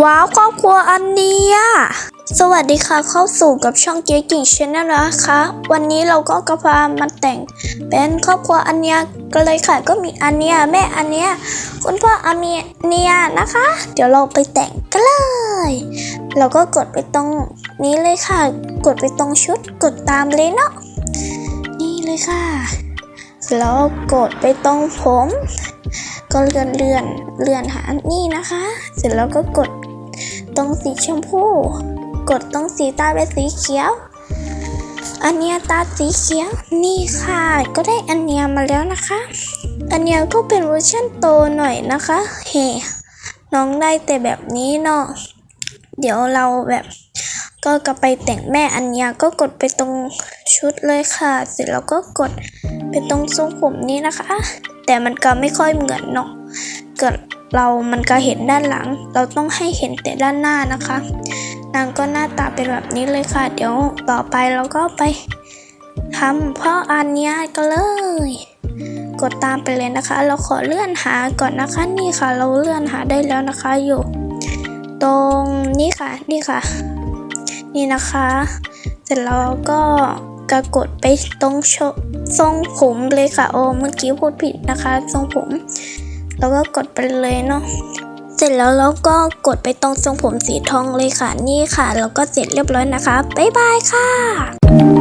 ว้าวครอบครัวอันเดียสวัสดีค่ะเข้าสู่กับช่องเจ๊กิ่งชาแนลนะคะ วันนี้เราก็กระพามาแต่ง เป็นครอบครัวอันเนียกันเลยค่ะ ก็มีอันเนียแม่อันเนียคุณพ่ออามีเนียนะคะ เดี๋ยวเราไปแต่งกันเลย เราก็กดไปตรงนี้เลยค่ะ กดไปตรงชุดกดตามเลยเนาะนี่เลยค่ะแล้วกดไปตรงผม ก็เลื่อนเลื่อนเลื่อนหานี่นะคะ เสร็จแล้วก็กด ตรงสีชมพู กดตรงสีตาเป็นสีเขียว อันเนี้ยตาสีเขียว นี่ค่ะ ก็ได้อันเนี้ยมาแล้วนะคะ อันเนี้ยก็เป็นเวอร์ชันโตหน่อยนะคะ เฮ้น้องได้แต่แบบนี้เนาะ เดี๋ยวเราแบบก็กลับไปแต่งแม่อันเนี้ยก็กดไปตรงชุดเลยค่ะ เสร็จแล้วก็กดไปตรงทรงผมนี้นะคะ แต่มันก็ไม่ค่อยเหมือนเนาะเกิด เรามันก็เห็นด้านหลัง เราต้องให้เห็นแต่ด้านหน้านะคะ นางก็หน้าตาเป็นแบบนี้เลยค่ะ เดี๋ยวต่อไปเราก็ไปทำพ่ออันนี้กันเลย กดตามไปเลยนะคะ เราขอเลื่อนหาก่อนนะคะนี่ค่ะ เราเลื่อนหาได้แล้วนะคะอยู่ ตรงนี้ค่ะนี่ค่ะ นี่นะคะ เสร็จแล้วก็กระกดไปตรงทรงผมเลยค่ะ โอ้เมื่อกี้พูดผิดนะคะ ทรงผม แล้วก็กดไปเลยเนาะเสร็จแล้วเราก็กดไปตรงทรงผมสีทองเลยค่ะนี่ค่ะเราก็เสร็จเรียบร้อยนะคะบ๊ายบายค่ะ